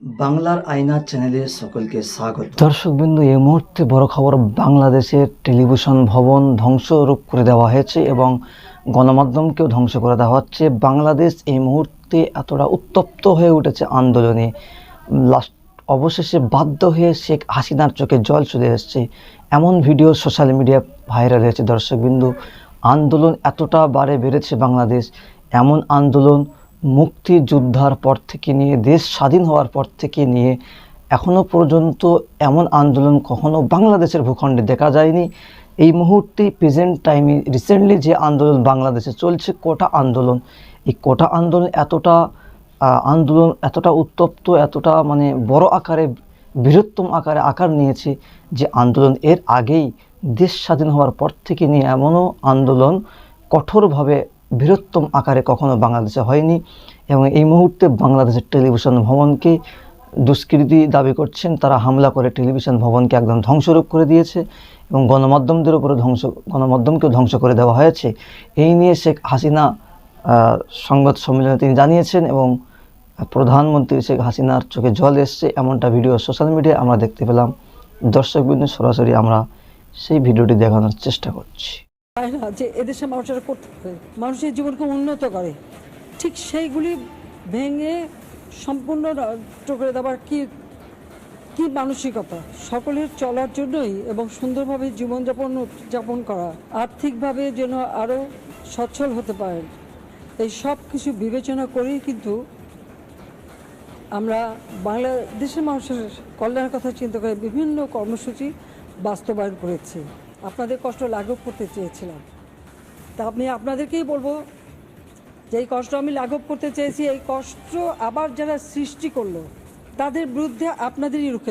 বাংলার আয়না চ্যানেলে সকলকে স্বাগত। দর্শকবিন্দু, এই মুহূর্তে বড় খবর, বাংলাদেশের টেলিভিশন ভবন ধ্বংসরূপ করে দেওয়া হয়েছে এবং গণমাধ্যমকেও ধ্বংস করে দেওয়া হচ্ছে। বাংলাদেশ এই মুহূর্তে এতটা উত্তপ্ত হয়ে উঠেছে আন্দোলনে। লাস্ট, অবশেষে বাধ্য হয়ে শেখ হাসিনার চোখে জল চলে এসছে। এমন ভিডিও সোশ্যাল মিডিয়া ভাইরাল হয়েছে দর্শকবিন্দু। আন্দোলন এতটা বারে বেড়েছে বাংলাদেশ। এমন আন্দোলন মুক্তিযোদ্ধার পর থেকে নিয়ে, দেশ স্বাধীন হওয়ার পর থেকে নিয়ে, এখনও পর্যন্ত এমন আন্দোলন কখনো বাংলাদেশের ভূখণ্ডে দেখা যায়নি। এই মুহূর্তে প্রেজেন্ট টাইমে রিসেন্টলি যে আন্দোলন বাংলাদেশে চলছে, কোটা আন্দোলন? এই কোটা আন্দোলন এতটা আন্দোলন এতটা উত্তপ্ত, এতটা মানে বড় আকারে, বৃহত্তম আকারে আকার নিয়েছে যে আন্দোলন এর আগেই দেশ স্বাধীন হওয়ার পর থেকে নিয়ে এমনও আন্দোলন কঠোরভাবে বৃহত্তম আকারে কখনো বাংলাদেশে হয়নি এবং এই মুহূর্তে বাংলাদেশের টেলিভিশন ভবনকে দুষ্কৃতী দাবি করছেন। তারা হামলা করে টেলিভিশন ভবনকে একদম ধ্বংসরূপ করে দিয়েছে এবং গণমাধ্যমদের উপরে ধ্বংস, গণমাধ্যমকেও ধ্বংস করে দেওয়া হয়েছে। এই নিয়ে শেখ হাসিনা সংবাদ সম্মেলনে তিনি জানিয়েছেন এবং প্রধানমন্ত্রী শেখ হাসিনার চোখে জল এসছে। এমনটা ভিডিও সোশ্যাল মিডিয়ায় আমরা দেখতে পেলাম। দর্শকবৃন্দ, সরাসরি আমরা সেই ভিডিওটি দেখানোর চেষ্টা করছি। পায় না যে এদেশের মানুষেরা করতে পারে। মানুষের জীবনকে উন্নত করে। ঠিক সেইগুলি ভেঙে সম্পূর্ণ করে দেওয়ার কি কি মানসিকতা? সকলের চলার জন্যই এবং সুন্দরভাবে জীবনযাপন যাপন করা, আর্থিকভাবে যেন আরও সচ্ছল হতে পারেন এই সব কিছু বিবেচনা করেই কিন্তু আমরা বাংলাদেশের মানুষের কল্যাণের কথা চিন্তা করে বিভিন্ন কর্মসূচি বাস্তবায়ন করেছি। আপনাদের কষ্ট লাঘব করতে চেয়েছিলাম। তা আমি আপনাদেরকেই বলব, যে এই কষ্ট আমি লাঘব করতে চেয়েছি, এই কষ্ট আবার যারা সৃষ্টি করল, তাদের বিরুদ্ধে আপনাদেরই রুখে